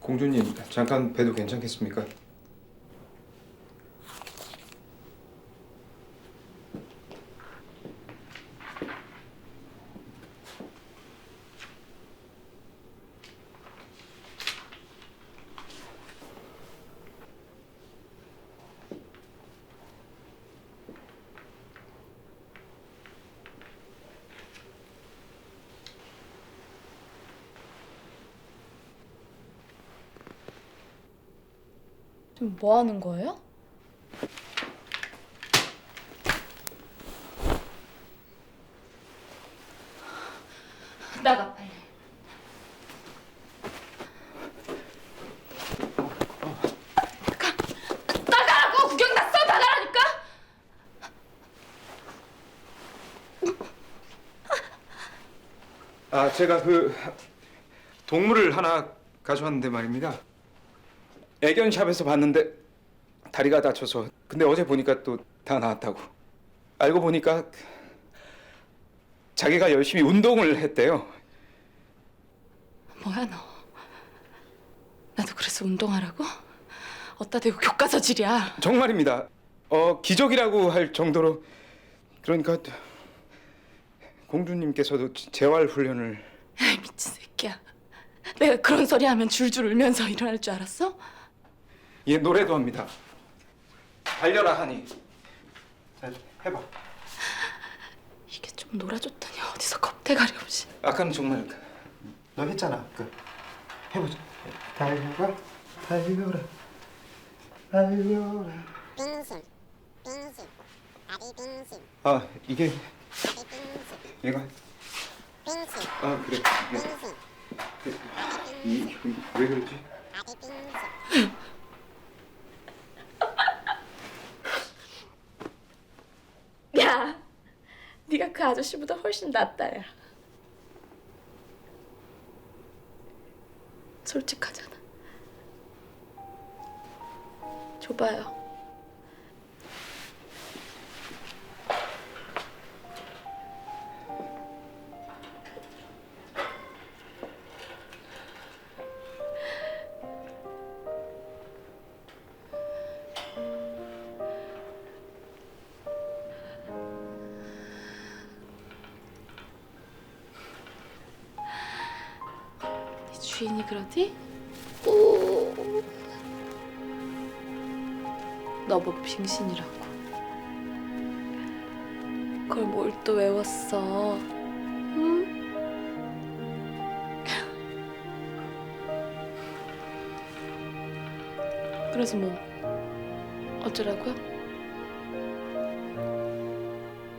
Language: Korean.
공주님 잠깐 봬도 괜찮겠습니까? 지금 뭐 하는 거예요? 나가 빨리. 가. 나가라고 구경 났어 나가라니까. 아 제가 그 동물을 하나 가져왔는데 말입니다. 애견샵에서 봤는데 다리가 다쳐서 근데 어제 보니까 또 다 나았다고 알고 보니까 자기가 열심히 운동을 했대요. 뭐야 너? 나도 그래서 운동하라고? 어따 대고 교과서질이야. 정말입니다. 어 기적이라고 할 정도로 그러니까 공주님께서도 재활 훈련을 에이, 미친 새끼야. 내가 그런 소리 하면 줄줄 울면서 일어날 줄 알았어? 예 노래도 합니다. 달려라 하니. 자 해봐. 이게 좀 놀아줬더니 어디서 겁대가리 없이. 아까는 정말 그- 너 했잖아. 그 해보자. 달려라, 달려라, 달려라. 빙신, 빙신, 다리 빙신, 아 이게 다리 빙신, 얘가 빙신, 아 그래. 빙신, 이게 이- 왜 그러지? 다리 빙신. 야, 네가 그 아저씨보다 훨씬 낫다 야. 솔직하잖아. 줘봐요. 주인이 그러지? 오. 너 보고 빙신이라고. 그걸 뭘 또 외웠어? 응? 그래서 뭐 어쩌라고요?